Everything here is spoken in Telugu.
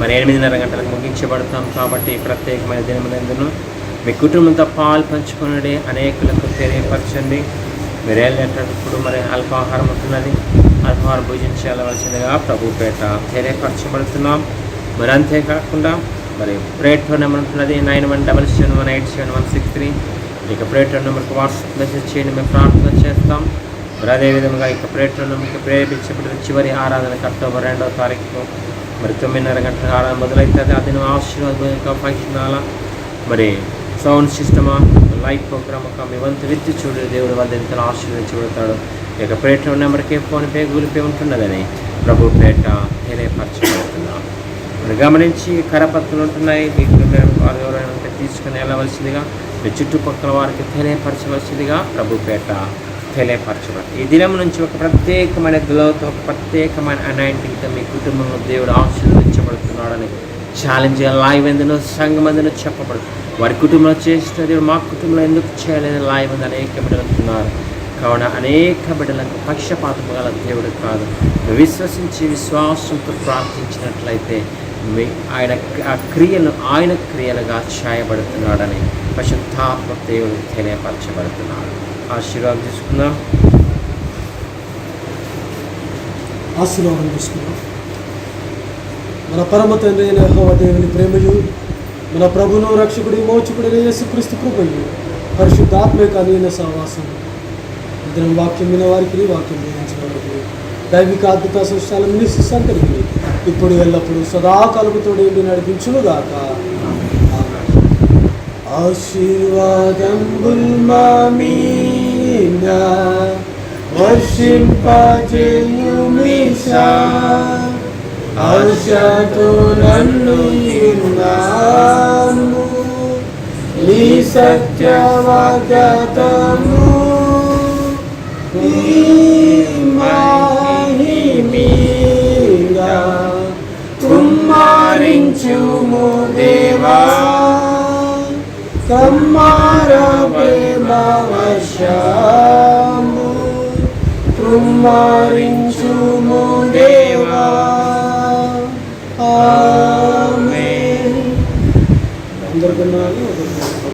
మరి ఎనిమిదిన్నర గంటలకు ముగించబడతాం కాబట్టి ప్రత్యేకమైన దినములందును. మీ కుటుంబంతో పాలు పంచుకున్నది అనేకులకు తెలియపరచండి. మీరు వెళ్ళేటప్పుడు మరి అల్పాహారం ఉంటున్నది. అల్పాహారం భుజించవలసిందిగా ప్రభుపేట తెలియపరచబడుతున్నాం. మరి అంతేకాకుండా మరి ప్రేట్ నెంబర్ ఉంటున్నది. Nine one double seven one eight seven one six three. ఇక ప్రేట్ నెంబర్కి వాట్సాప్ మెసేజ్ చేయండి. మేము ప్రార్థన చేస్తాం. మరి అదేవిధంగా ఇక ప్రేట్ నెంబర్కి ప్రేరేపించబడిన చివరి ఆరాధనకు అక్టోబర్ రెండవ తారీఖు మరి తొమ్మిదిన్నర గంటల ఆరాధన మొదలవుతుంది అది ఆశీర్వాదం ఫంక్షన్ హాలా మరి సౌండ్ సిస్టమా? Light programme? ఒక మీ వంతు విత్తి చూడు దేవుడు వాళ్ళ ఎంత ఆశీర్వదించబడతాడు. ఇక పేట నెంబర్కి ఫోన్పే గూగుల్ పే ఉంటున్నదని ప్రభు పేట తెలియపరచబడుతున్నాం. మరి గమనించి కరపత్రులు ఉంటున్నాయి. వీటిలో వారు ఎవరైనా ఉంటే తీసుకుని వెళ్ళవలసిందిగా మీ చుట్టుపక్కల వారికి తెలియపరచవలసిందిగా ప్రభు పేట తెలియపరచబడి ఈ దినం నుంచి ఒక ప్రత్యేకమైన గ్లోతో ఒక ప్రత్యేకమైన అనాయింటితో మీ కుటుంబంలో దేవుడు ఆశీర్వదించబడుతున్నాడని ఛాలెంజ్ లైవ్ ఎందులో సంఘం ఎందులో చెప్పబడుతుంది. వారి కుటుంబంలో చేసిన దేవుడు మా కుటుంబంలో ఎందుకు చేయలేదు లైవ్ అని అనేక బిడ్డలు అంటున్నారు. కావున అనేక బిడ్డలకు పక్షపాతం గల దేవుడు కాదు. విశ్వసించి విశ్వాసంతో ప్రార్థించినట్లయితే మీ ఆయన ఆ క్రియలు ఆయన క్రియలుగా ఛాయబడుతున్నాడని పశుద్ధాత్మ దేవుడు తెలియపరచబడుతున్నాడు. ఆశీర్వాదం తీసుకుందాం. ఆశీర్వాదం తీసుకున్నాం మన పరమ తండ్రి అయిన దేవుని ప్రేమయు మన ప్రభును రక్షకుడి మోచకుడి యేసుక్రీస్తు కృపయు పరిశుద్ధాత్మక నీన సహవాసం ఇద్దరం వాక్యం విన వారికి వాక్యం వినించిన వారికి దైవిక అద్భుత సృష్టాల నిస్సంతరికి ఇప్పుడు ఎల్లప్పుడు సదాకాలముతో నడిపించునుగాక. ఆశీర్వాదం మీద వర్షింపజేయుమిషా ఆశతో నన్ను తిన్నాము నీ సత్యవాగతము నీ కుమారించుము దేవా. ఆమేన్. అందరికన్నా